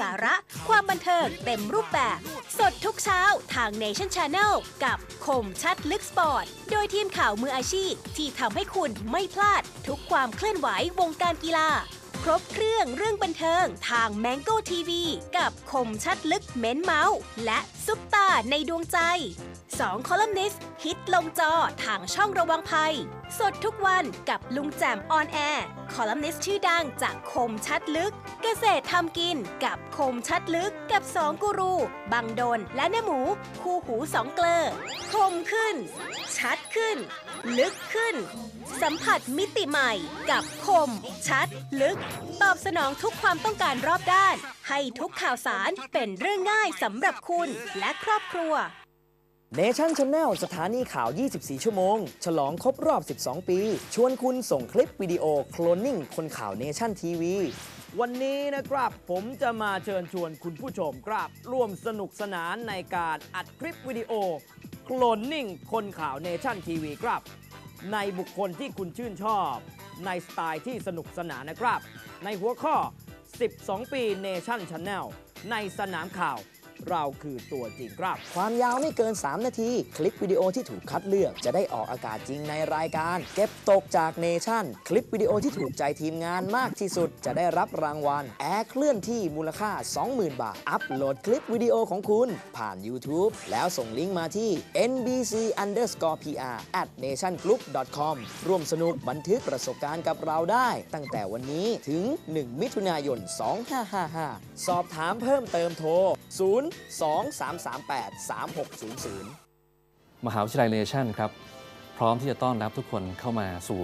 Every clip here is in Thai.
สาระ ความบันเทิงเต็มรูปแบบ สดทุกเช้าทาง Nation Channel กับคมชัดลึกสปอร์ต โดยทีมข่าวมืออาชีพที่ทำให้คุณไม่พลาดทุกความเคลื่อนไหววงการกีฬา ครบเครื่องเรื่องบันเทิงทาง Mango TV กับคมชัดลึกเม้นเมาส์ และซุปตาในดวงใจ2คอลัมนิสต์ฮิตลงจอทางช่องระวังภัย สดทุกวันกับลุงแจมออนแอร์คอลัมนิสต์ชื่อดังจากคมชัดลึก เกษตรทำกินกับคมชัดลึกกับ2กูรู บังดนและแม่หมู คู่หูสองเกลอคมขึ้น ชัดขึ้น ลึกขึ้น สัมผัสมิติใหม่กับคม ชัด ลึก ตอบสนองทุกความต้องการรอบด้าน ให้ทุกข่าวสารเป็นเรื่องง่ายสำหรับคุณและครอบครัวเนชั่นช n แนลสถานีข่าว 24 ชั่วโมง ฉลองครบรอบ 12 ปี ชวนคุณส่งคลิปวิดีโอโคลนนิ่งคนข่าวเนชั่นทีวีวันนี้นะครับผมจะมาเชิญชวนคุณผู้ชมครับ ร่วมสนุกสนานในการอัดคลิปวิดีโอ โคลนนิ่งคนข่าวเนชั่นทีวีครับ ในบุคคลที่คุณชื่นชอบ ในสไตล์ที่สนุกสนานนะครับ ในหัวข้อ 12 ปีเนชั่นชันแนลในสนามข่าว เราคือตัวจริงครับ ความยาวไม่เกิน 3 นาที คลิปวิดีโอที่ถูกคัดเลือก จะได้ออกอากาศจริงในรายการ เก็บตกจากเนชั่น คลิปวิดีโอที่ถูกใจทีมงานมากที่สุด จะได้รับรางวัลแอร์เคลื่อนที่มูลค่า 20,000 บาท อัปโหลดคลิปวิดีโอของคุณผ่าน YouTube แล้วส่งลิงก์มาที่ nbc underscore pr at nationgroup com ร่วมสนุกบันทึกประสบการณ์กับเราได้ ตั้งแต่วันนี้ถึง 1 มิถุนายน 2555 สอบถามเพิ่มเติมโทร2338-3600 มหาวิทยาลัยเนชั่นครับ พร้อมที่จะต้อนรับทุกคนเข้ามาสู่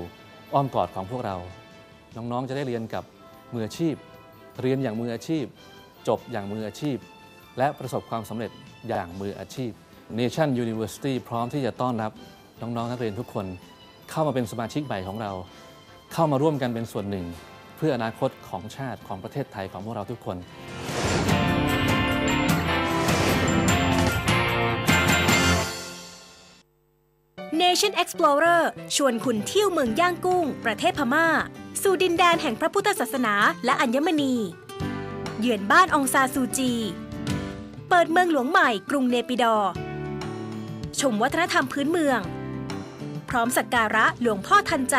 อ้อมกอดของพวกเรา น้องๆจะได้เรียนกับมืออาชีพ เรียนอย่างมืออาชีพ จบอย่างมืออาชีพ และประสบความสำเร็จอย่างมืออาชีพ Nation University พร้อมที่จะต้อนรับน้องๆนักเรียนทุกคนเข้ามาเป็นสมาชิกใหม่ของเรา เข้ามาร่วมกันเป็นส่วนหนึ่ง เพื่ออนาคตของชาติของประเทศไทยของพวกเราทุกคน Nation Explorer ชวนคุณเที่ยวเมืองย่างกุ้ง ประเทศพม่า สู่ดินแดนแห่งพระพุทธศาสนาและอัญมณี เยือนบ้านองซาซูจี เปิดเมืองหลวงใหม่กรุงเนปิดอ ชมวัฒนธรรมพื้นเมือง พร้อมสักการะหลวงพ่อทันใจ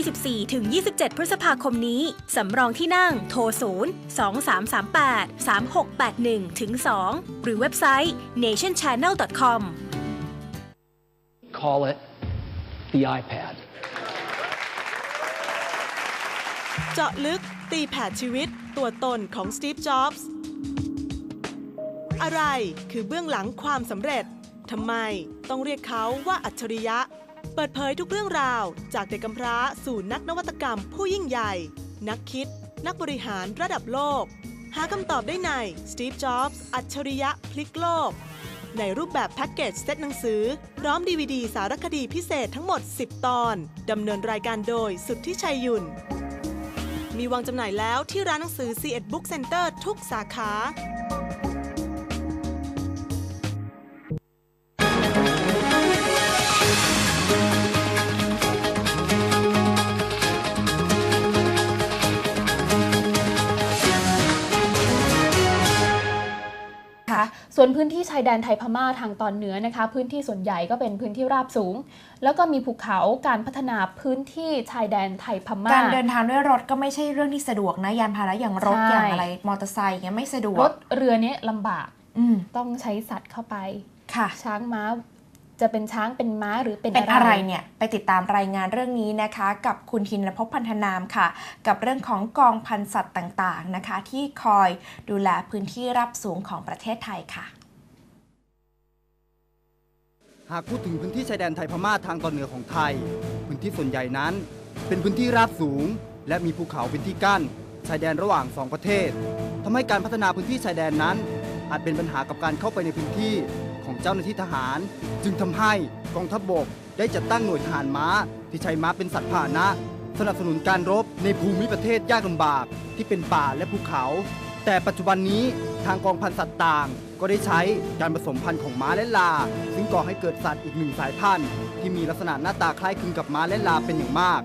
24-27 พฤษภาคมนี้ สำรองที่นั่งโทร 0 2338 3681 2 หรือเว็บไซต์ nationchannel.com call it the iPad. เจาะลึกตีแผ่ชีวิตตัวตนของสตีฟ จ็อบส์ อะไรคือเบื้องหลังความสำเร็จ ทำไมต้องเรียกเขาว่าอัจฉริยะ เปิดเผยทุกเรื่องราว จากเด็กกำพร้าสู่นักนวัตกรรมผู้ยิ่งใหญ่ นักคิด นักบริหารระดับโลก หาคำตอบได้ใน Steve Jobs อัจฉริยะพลิกโลก ในรูปแบบแพ็กเกจเซตหนังสือ พร้อมดีวดีสารคดีพิเศษทั้งหมด 10 ตอน ดำเนินรายการโดยสุทธิชัยยุนมีวางจำหน่ายแล้วที่ร้านหนังสือ C1 Book Center ทุกสาขา ส่วนพื้นที่ชายแดนไทยพม่าทางตอนเหนือนะคะ พื้นที่ส่วนใหญ่ก็เป็นพื้นที่ราบสูง แล้วก็มีภูเขาการพัฒนาพื้นที่ชายแดนไทยพม่าการเดินทางด้วยรถก็ไม่ใช่เรื่องที่สะดวกนะยานพาหนะอย่างรถใช่อย่างอะไรมอเตอร์ไซค์อย่างเงี้ยไม่สะดวรกถเรือเนี้ยลำบากอืมต้องใช้สัตว์เข้าไปค่ะ ช้างม้าจะเป็นช้างเป็นม้าหรือเป็นเป็นอะไรเนี่ย ไปติดตามรายงานเรื่องนี้นะคะ กับคุณธินภพพันธนามค่ะ กับเรื่องของกองพันสัตว์ต่างๆนะคะ ที่คอยดูแลพื้นที่รับสูงของประเทศไทยค่ะ หากพูดถึงพื้นที่ชายแดนไทยพม่าทางตอนเหนือของไทย พื้นที่ส่วนใหญ่นั้น เป็นพื้นที่ราบสูง และมีภูเขาเป็นที่กั้น ชายแดนระหว่างสองประเทศทำให้การพัฒนาพื้นที่ชายแดนนั้น อาจเป็นปัญหากับการเข้าไปในพื้นที่ของเจ้าหน้าที่ทหาร จึงทำให้กองทัพบกได้จัดตั้งหน่วยทหารม้า ที่ใช้ม้าเป็นสัตว์พาหนะ สนับสนุนการรบในภูมิประเทศยากลำบากที่เป็นป่าและภูเขา แต่ปัจจุบันนี้ทางกองพันสัตว์ต่าง ก็ได้ใช้การผสมพันธุ์ของม้าและลา ซึ่งก่อให้เกิดสัตว์อีกหนึ่งสายพันธุ์ ที่มีลักษณะหน้าตาคล้ายคลึงกับม้าและลาเป็นอย่างมาก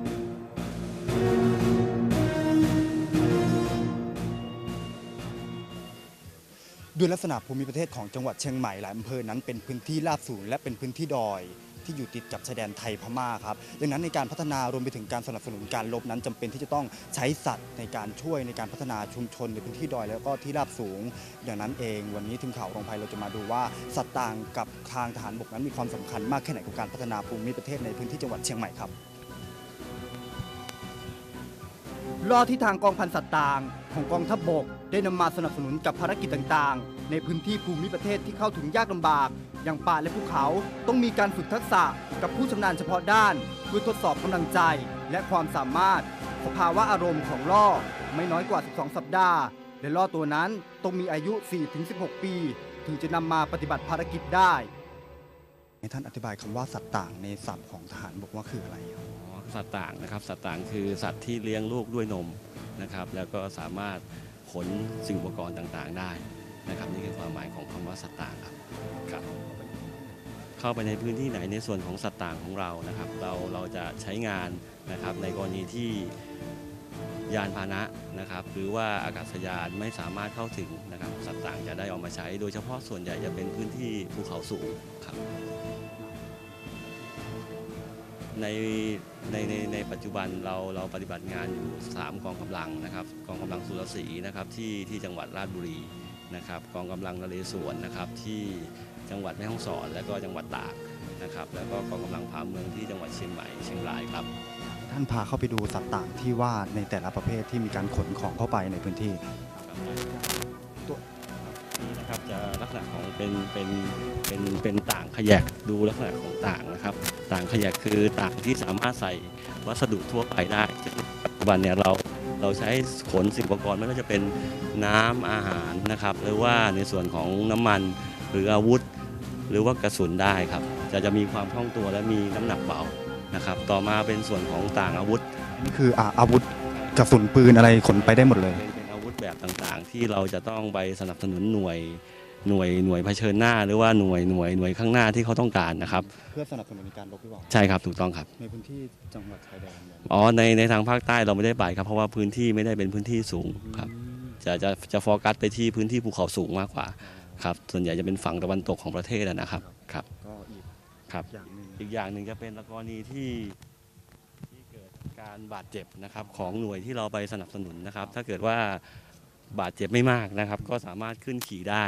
ด้วยลักษณะภูมิประเทศของจังหวัดเชียงใหม่หลายอำเภอนั้นเป็นพื้นที่ราบสูงและเป็นพื้นที่ดอย ที่อยู่ติดกับชายแดนไทยพม่าครับดังนั้นในการพัฒนารวมไปถึงการสนับสนุนการลบนั้นจำเป็นที่จะต้องใช้สัตว์ในการช่วยในการพัฒนาชุมชนในพื้นที่ดอยแล้วก็ที่ราบสูง ดังนั้นเองวันนี้ทีมข่าวรองภัยเราจะมาดูว่าสัตว์ต่างกับทางทหารบกนั้นมีความสำคัญมากแค่ไหนกับการพัฒนาภูมิประเทศในพื้นที่จังหวัดเชียงใหม่ครับล่อที่ทางกองพันสัตว์ต่างของกองทัพบบกได้นำมาสนับสนุนกับภารกิจต่างๆ ในพื้นที่ภูมิประเทศที่เข้าถึงยากลำบาก อย่างป่าและภูเขาต้องมีการฝึกทักษะกับผู้ชำนาญเฉพาะด้านเพื่อทดสอบกำลังใจและความสามารถ สภาวะอารมณ์ของล่อไม่น้อยกว่า 12 สัปดาห์ และล่อตัวนั้นต้องมีอายุ 4-16 ปี ถึงจะนำมาปฏิบัติภารกิจได้ให้ท่านอธิบายคำว่าสัตว์ต่างในศัพท์ของทหารบกว่าคืออะไรครับอ๋อสัตว์ต่างนะครับสัตว์ต่างคือสัตว์ที่เลี้ยงลูกด้วยนมนะครับ แล้วก็สามารถขนสิ่งอุปกรณ์ต่างๆ ได้นะครับนี่คือความหมายของคำว่าสัตว์ต่างครับ ครับเข้าไปในพื้นที่ไหนในส่วนของสัตว์ต่างของเรานะครับ เราเราจะใช้งานนะครับในกรณีที่ยานพาหนะนะครับหรือว่าอากาศยานไม่สามารถเข้าถึงนะครับสัตว์ต่างจะได้ออกมาใช้ โดยเฉพาะส่วนใหญ่จะเป็นพื้นที่ภูเขาสูงครับในในในในปัจจุบันเราเราปฏิบัติงานอยู่ 3 กองกำลังนะครับกองกำลังสุรศรีนะครับที่ที่จังหวัดราชบุรีนะครับกองกำลังนเรศวรนะครับที่ จังหวัดแม่ฮ่องสอน และก็จังหวัดตากนะครับแล้วก็กองกำลังผาเมืองที่จังหวัดเชียงใหม่เชียงรายครับ ท่านพาเข้าไปดูสัตว์ต่างที่ว่าในแต่ละประเภทที่มีการขนของเข้าไปในพื้นที่ตัวนี้นะครับจะลักษณะของเป็นเป็นเป็นเป็นต่างขยกดูลักษณะของต่างนะครับ ต่างขยกคือต่างที่สามารถใส่วัสดุทั่วไปได้ปัจจุบันเนี่ยเราเราใช้ขนสิ่งอุปกรณ์ไม่ว่าจะเป็นน้ำอาหารนะครับหรือว่าในส่วนของน้ำมันหรืออาวุธ หรือว่ากระสุนได้ครับจะจะมีความคล่องตัวและมีน้ำหนักเบานะครับ ต่อมาเป็นส่วนของต่างอาวุธนี่คืออ่าอาวุธกระสุนปืนอะไรขนไปได้หมดเลย เป็นเป็นอาวุธแบบต่างๆ ที่เราจะต้องไปสนับสนุนหน่วยหน่วยหน่วยเผชิญหน้า หรือว่าหน่วยหน่วยหน่วยข้างหน้าที่เขาต้องการนะครับ เพื่อสนับสนุนในการรบหรือเปล่าใช่ครับถูกต้องครับ ในพื้นที่จังหวัดชายแดนเนี่ยอ๋อในในทางภาคใต้เราไม่ได้ไปครับ เพราะว่าพื้นที่ไม่ได้เป็นพื้นที่สูงครับ จะจะจะโฟกัสไปที่พื้นที่ภูเขาสูงมากกว่า ครับส่วนใหญ่จะเป็นฝั่งตะวันตกของประเทศอะนะครับครับก็อีกครับอย่างหนึ่งอีกอย่างหนึ่งจะเป็นกรณีที่ที่เกิดการบาดเจ็บนะครับของหน่วยที่เราไปสนับสนุนนะครับ ถ้าเกิดว่าบาดเจ็บไม่มากนะครับ ก็สามารถขึ้นขี่ได้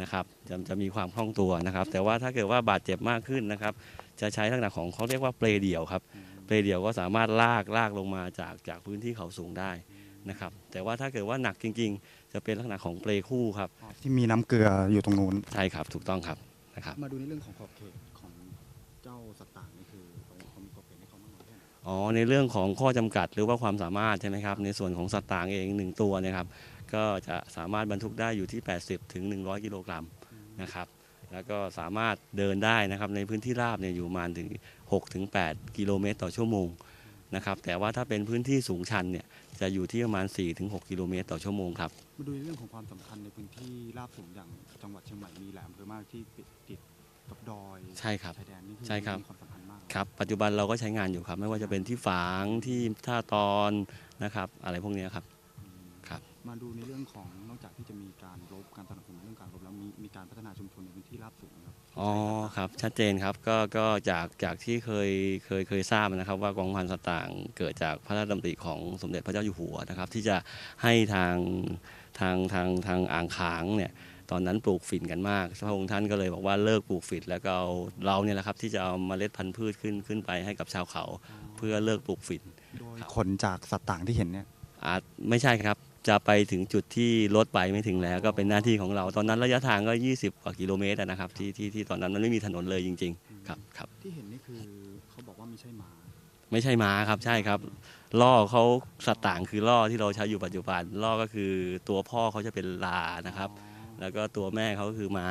นะครับจะจะมีความคล่องตัวนะครับ แต่ว่าถ้าเกิดว่าบาดเจ็บมากขึ้นนะครับ จะใช้ลักษณะของเขาเรียกว่าเปลเดี่ยวครับเปลเดี่ยวก็สามารถลากลากลงมาจากจากพื้นที่เขาสูงได้นะครับ แต่ว่าถ้าเกิดว่าหนักจริง ๆ จะเป็นลักษณะของเปลคู่ครับที่มีน้ำเกลืออยู่ตรงนู้นใช่ครับถูกต้องครับนะครับ มาดูในเรื่องของขอบเขตของเจ้าสัตว์ต่างนี่คือเขาเขามีขอบเขตให้เขามากน้อยแค่ไหนอ๋อในเรื่องของข้อจำกัดหรือว่าความสามารถใช่ไหมครับ ในส่วนของสัตว์ต่างเองหนึ่งตัวเนะครับ ก็จะสามารถบรรทุกได้อยู่ที่ 80ถึง100 กิโลกรัมนะครับ แล้วก็สามารถเดินได้นะครับในพื้นที่ราบเนี่ยอยู่ประมาณถึง6ถึง8กิโลเมตรต่อชั่วโมง นะครับ แต่ว่าถ้าเป็นพื้นที่สูงชันเนี่ยจะอยู่ที่ประมาณ4ถึง6กิโลเมตรต่อชั่วโมงครับ มาดูในเรื่องของความสำคัญในพื้นที่ราบสูงอย่างจังหวัดเชียงใหม่มีหลายอำเภอมากที่ติดกับดอยใช่ครับชายแดนนี่คือใช่ครับ มีความสำคัญมากครับปัจจุบันเราก็ใช้งานอยู่ครับ ไม่ว่าจะเป็นที่ฝางที่ท่าตอนนะครับ อะไรพวกเนี้ยครับอืมครับ มาดูในเรื่องของนอกจากที่จะมีการรบการสนับสนุนเรื่องการรบแล้วมีมีการพัฒนาชุมชนในพื้นที่ราบสูงครับอ๋อครับชัดเจนครับก็ก็จากจากที่เคยเคยเคยทราบนะครับ ว่ากองพันสัตว์ต่างเกิดจากพระราชดำริของสมเด็จพระเจ้าอยู่หัวนะครับ ที่จะให้ทางทางทางทางอ่างขางเนี่ยตอนนั้นปลูกฝิ่นกันมากพระองค์ท่านก็เลยบอกว่าเลิกปลูกฝิ่นแล้วก็เอาเราเนี่ยแหละครับที่จะเอาเมล็ดพันธุ์พืชขึ้นขึ้นไปให้กับชาวเขา เพื่อเลิกปลูกฝิ่นโดยขนจากสัตว์ต่างที่เห็นเนี่ยอาจไม่ใช่ครับ จะไปถึงจุดที่รถไปไม่ถึงแล้ว ก็เป็นหน้าที่ของเราตอนนั้นระยะทางก็ 20 กว่ากิโลเมตรอะนะครับที่ที่ที่ตอนนั้นมันไม่มีถนนเลยจริง ๆ ครับครับที่เห็นนี่คือเขาบอกว่าไม่ใช่หมา ไม่ใช่ม้าครับใช่ครับล่อเขาสัตว์ต่างคือล่อที่เราใช้อยู่ปัจจุบันล่อก็คือตัวพ่อเขาจะเป็นลานะครับ แล้วก็ตัวแม่เขาก็คือม้า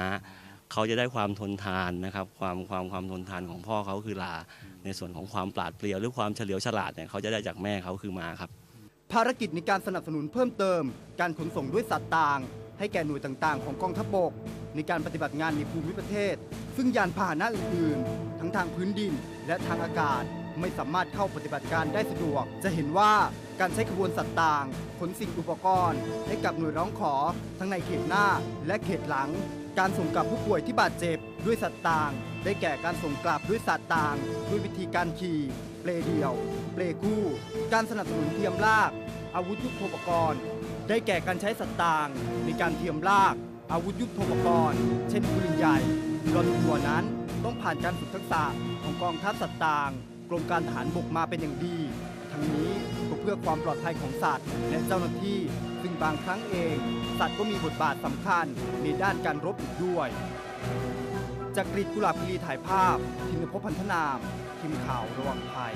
เขาจะได้ความทนทานนะครับ ความความความทนทานของพ่อเขาคือลา ในส่วนของความปราดเปรียวหรือความเฉลียวฉลาดเนี่ยเขาจะได้จากแม่เขาคือม้าครับ ภารกิจในการสนับสนุนเพิ่มเติม การขนส่งด้วยสัตว์ต่าง ให้แก่หน่วยต่างๆ ของกองทัพบก ในการปฏิบัติงานในภูมิประเทศ ซึ่งยานพาหนะอื่นๆ ทั้งทางพื้นดิน และทางอากาศไม่สามารถเข้าปฏิบัติการได้สะดวก จะเห็นว่าการใช้ขบวนสัตว์ต่าง ขนสิ่งอุปกรณ์ ให้กับหน่วยร้องขอ ทั้งในเขตหน้าและเขตหลัง การส่งกลับผู้ป่วยที่บาดเจ็บด้วยสัตว์ต่าง ได้แก่การส่งกลับด้วยสัตว์ต่าง ด้วยวิธีการขี่ เปลเดียว เปลคู่ การสนับสนุนเทียมลาก อาวุธยุทโธปกรณ์ ได้แก่การใช้สัตว์ต่าง ในการเทียมลาก อาวุธยุทโธปกรณ์ เช่นปืนใหญ่กรอนทัวนั้นต้องผ่านการฝึกทักษะของกองทัพสัตว์ต่าง กรมการทหารบกมาเป็นอย่างดี ทั้งนี้ก็เพื่อความปลอดภัยของสัตว์ และเจ้าหน้าที่ ซึ่งบางครั้งเอง สัตว์ก็มีบทบาทสำคัญในด้านการรบอีกด้วย จากกรีดกุหลาบกิรีถ่ายภาพทินพพันธนาม ทีมข่าวระวังภัย